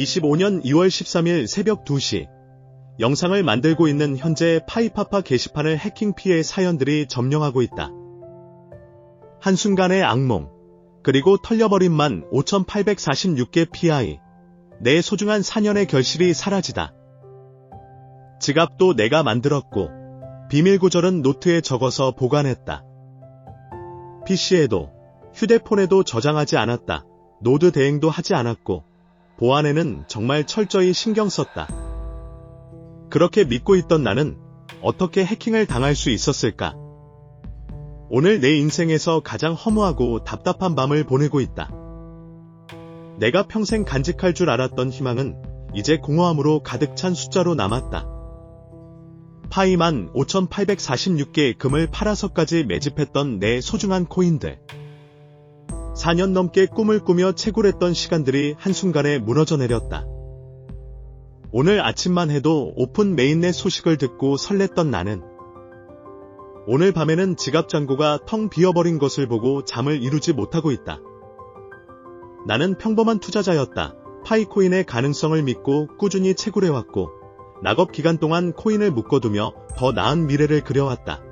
25년 2월 13일 새벽 2시 영상을 만들고 있는 현재 파이파파 게시판을 해킹 피해 사연들이 점령하고 있다. 한순간의 악몽, 그리고 털려버린 만 5846개 PI, 내 소중한 4년의 결실이 사라지다. 지갑도 내가 만들었고, 비밀 구절은 노트에 적어서 보관했다. PC에도, 휴대폰에도 저장하지 않았다. 노드 대행도 하지 않았고, 보안에는 정말 철저히 신경 썼다. 그렇게 믿고 있던 나는 어떻게 해킹을 당할 수 있었을까? 오늘 내 인생에서 가장 허무하고 답답한 밤을 보내고 있다. 내가 평생 간직할 줄 알았던 희망은 이제 공허함으로 가득 찬 숫자로 남았다. 파이만 5,846개의 금을 팔아서까지 매집했던 내 소중한 코인들. 4년 넘게 꿈을 꾸며 채굴했던 시간들이 한순간에 무너져 내렸다. 오늘 아침만 해도 오픈 메인넷 소식을 듣고 설렜던 나는 오늘 밤에는 지갑 잔고가 텅 비어버린 것을 보고 잠을 이루지 못하고 있다. 나는 평범한 투자자였다. 파이코인의 가능성을 믿고 꾸준히 채굴해왔고 낙업 기간 동안 코인을 묶어두며 더 나은 미래를 그려왔다.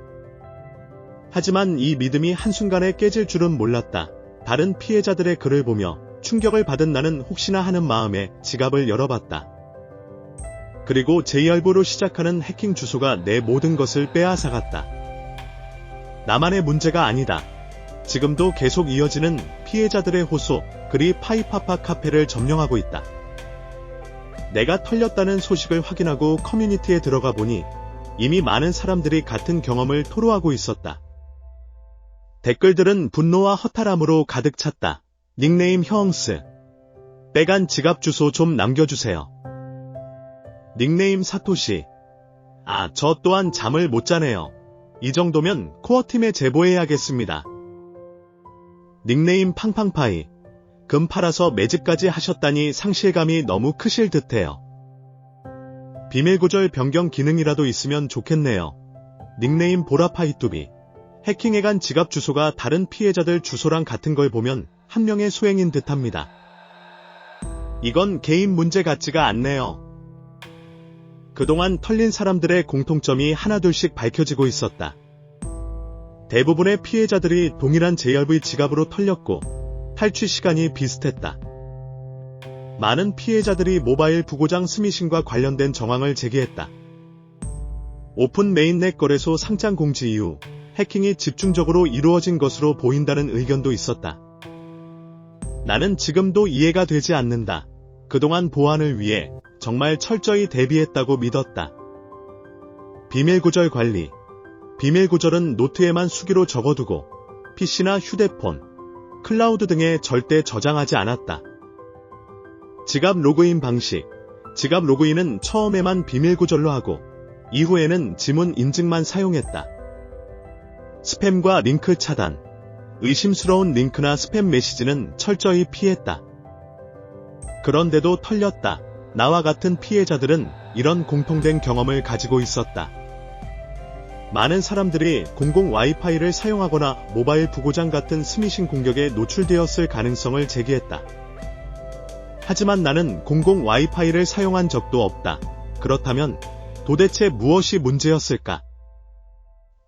하지만 이 믿음이 한순간에 깨질 줄은 몰랐다. 다른 피해자들의 글을 보며 충격을 받은 나는 혹시나 하는 마음에 지갑을 열어봤다. 그리고 JR부로 시작하는 해킹 주소가 내 모든 것을 빼앗아갔다. 나만의 문제가 아니다. 지금도 계속 이어지는 피해자들의 호소, 그리 파이파파 카페를 점령하고 있다. 내가 털렸다는 소식을 확인하고 커뮤니티에 들어가 보니 이미 많은 사람들이 같은 경험을 토로하고 있었다. 댓글들은 분노와 허탈함으로 가득 찼다. 닉네임 형스. 빼간 지갑 주소 좀 남겨주세요. 닉네임 사토시. 아, 저 또한 잠을 못 자네요. 이 정도면 코어팀에 제보해야겠습니다. 닉네임 팡팡파이. 금 팔아서 매집까지 하셨다니 상실감이 너무 크실 듯해요. 비밀 구절 변경 기능이라도 있으면 좋겠네요. 닉네임 보라파이뚜비. 해킹해간 지갑 주소가 다른 피해자들 주소랑 같은 걸 보면 한 명의 소행인 듯합니다. 이건 개인 문제 같지가 않네요. 그동안 털린 사람들의 공통점이 하나둘씩 밝혀지고 있었다. 대부분의 피해자들이 동일한 JRV 지갑으로 털렸고 탈취 시간이 비슷했다. 많은 피해자들이 모바일 부고장 스미싱과 관련된 정황을 제기했다. 오픈 메인넷 거래소 상장 공지 이후 해킹이 집중적으로 이루어진 것으로 보인다는 의견도 있었다. 나는 지금도 이해가 되지 않는다. 그동안 보안을 위해 정말 철저히 대비했다고 믿었다. 비밀구절 관리. 비밀구절은 노트에만 수기로 적어두고 PC나 휴대폰, 클라우드 등에 절대 저장하지 않았다. 지갑 로그인 방식. 지갑 로그인은 처음에만 비밀구절로 하고 이후에는 지문 인증만 사용했다. 스팸과 링크 차단. 의심스러운 링크나 스팸 메시지는 철저히 피했다. 그런데도 털렸다. 나와 같은 피해자들은 이런 공통된 경험을 가지고 있었다. 많은 사람들이 공공 와이파이를 사용하거나 모바일 부고장 같은 스미싱 공격에 노출되었을 가능성을 제기했다. 하지만 나는 공공 와이파이를 사용한 적도 없다. 그렇다면 도대체 무엇이 문제였을까?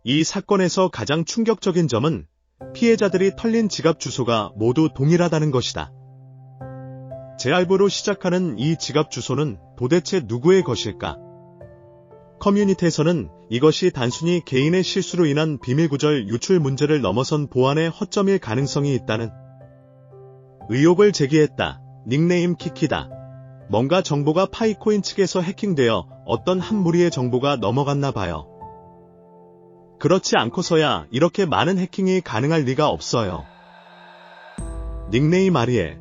이 사건에서 가장 충격적인 점은 피해자들이 털린 지갑 주소가 모두 동일하다는 것이다. 제알부로 시작하는 이 지갑 주소는 도대체 누구의 것일까? 커뮤니티에서는 이것이 단순히 개인의 실수로 인한 비밀구절 유출 문제를 넘어선 보안의 허점일 가능성이 있다는 의혹을 제기했다. 닉네임 키키다. 뭔가 정보가 파이코인 측에서 해킹되어 어떤 한 무리의 정보가 넘어갔나 봐요. 그렇지 않고서야 이렇게 많은 해킹이 가능할 리가 없어요. 닉네임 아리에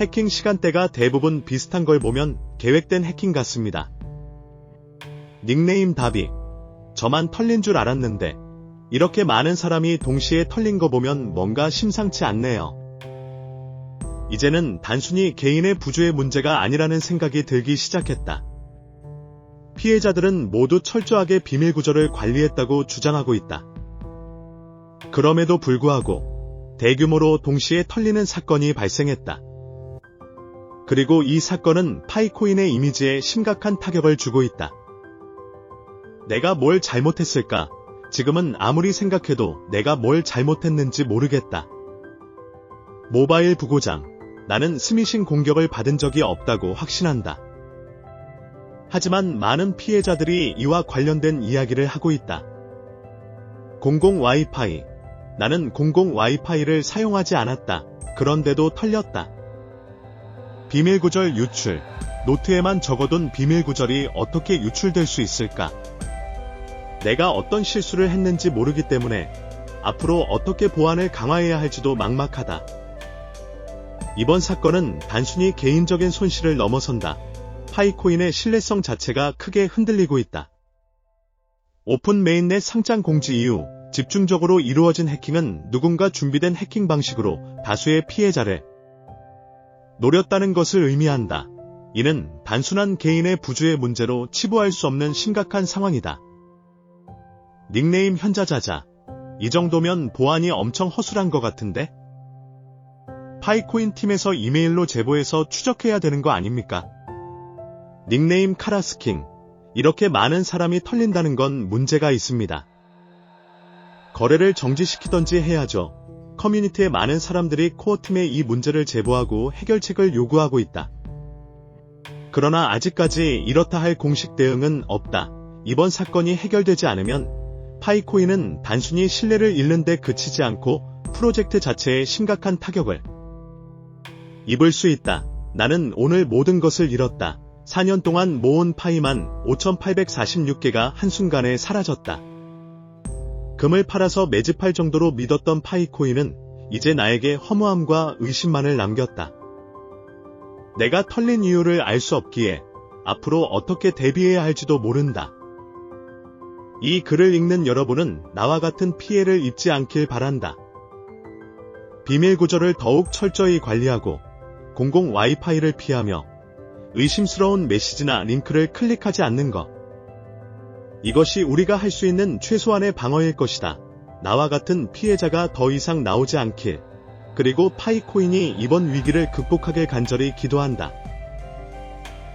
해킹 시간대가 대부분 비슷한 걸 보면 계획된 해킹 같습니다. 닉네임 답이 저만 털린 줄 알았는데 이렇게 많은 사람이 동시에 털린 거 보면 뭔가 심상치 않네요. 이제는 단순히 개인의 부주의 문제가 아니라는 생각이 들기 시작했다. 피해자들은 모두 철저하게 비밀 구조를 관리했다고 주장하고 있다. 그럼에도 불구하고 대규모로 동시에 털리는 사건이 발생했다. 그리고 이 사건은 파이코인의 이미지에 심각한 타격을 주고 있다. 내가 뭘 잘못했을까? 지금은 아무리 생각해도 내가 뭘 잘못했는지 모르겠다. 모바일 부고장. 나는 스미싱 공격을 받은 적이 없다고 확신한다. 하지만 많은 피해자들이 이와 관련된 이야기를 하고 있다. 공공 와이파이. 나는 공공 와이파이를 사용하지 않았다. 그런데도 털렸다. 비밀 구절 유출. 노트에만 적어둔 비밀 구절이 어떻게 유출될 수 있을까? 내가 어떤 실수를 했는지 모르기 때문에 앞으로 어떻게 보안을 강화해야 할지도 막막하다. 이번 사건은 단순히 개인적인 손실을 넘어선다. 파이코인의 신뢰성 자체가 크게 흔들리고 있다. 오픈 메인넷 상장 공지 이후 집중적으로 이루어진 해킹은 누군가 준비된 해킹 방식으로 다수의 피해자를 노렸다는 것을 의미한다. 이는 단순한 개인의 부주의 문제로 치부할 수 없는 심각한 상황이다. 닉네임 현자자자. 이 정도면 보안이 엄청 허술한 것 같은데? 파이코인 팀에서 이메일로 제보해서 추적해야 되는 거 아닙니까? 닉네임 카라스킹. 이렇게 많은 사람이 털린다는 건 문제가 있습니다. 거래를 정지시키던지 해야죠. 커뮤니티에 많은 사람들이 코어팀에 이 문제를 제보하고 해결책을 요구하고 있다. 그러나 아직까지 이렇다 할 공식 대응은 없다. 이번 사건이 해결되지 않으면 파이코인은 단순히 신뢰를 잃는 데 그치지 않고 프로젝트 자체에 심각한 타격을 입을 수 있다. 나는 오늘 모든 것을 잃었다. 4년 동안 모은 파이만 5,846개가 한순간에 사라졌다. 금을 팔아서 매집할 정도로 믿었던 파이코인은 이제 나에게 허무함과 의심만을 남겼다. 내가 털린 이유를 알 수 없기에 앞으로 어떻게 대비해야 할지도 모른다. 이 글을 읽는 여러분은 나와 같은 피해를 입지 않길 바란다. 비밀 구조를 더욱 철저히 관리하고 공공 와이파이를 피하며 의심스러운 메시지나 링크를 클릭하지 않는 것. 이것이 우리가 할 수 있는 최소한의 방어일 것이다. 나와 같은 피해자가 더 이상 나오지 않길. 그리고 파이코인이 이번 위기를 극복하길 간절히 기도한다.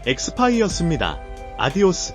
엑스파이였습니다. 아디오스.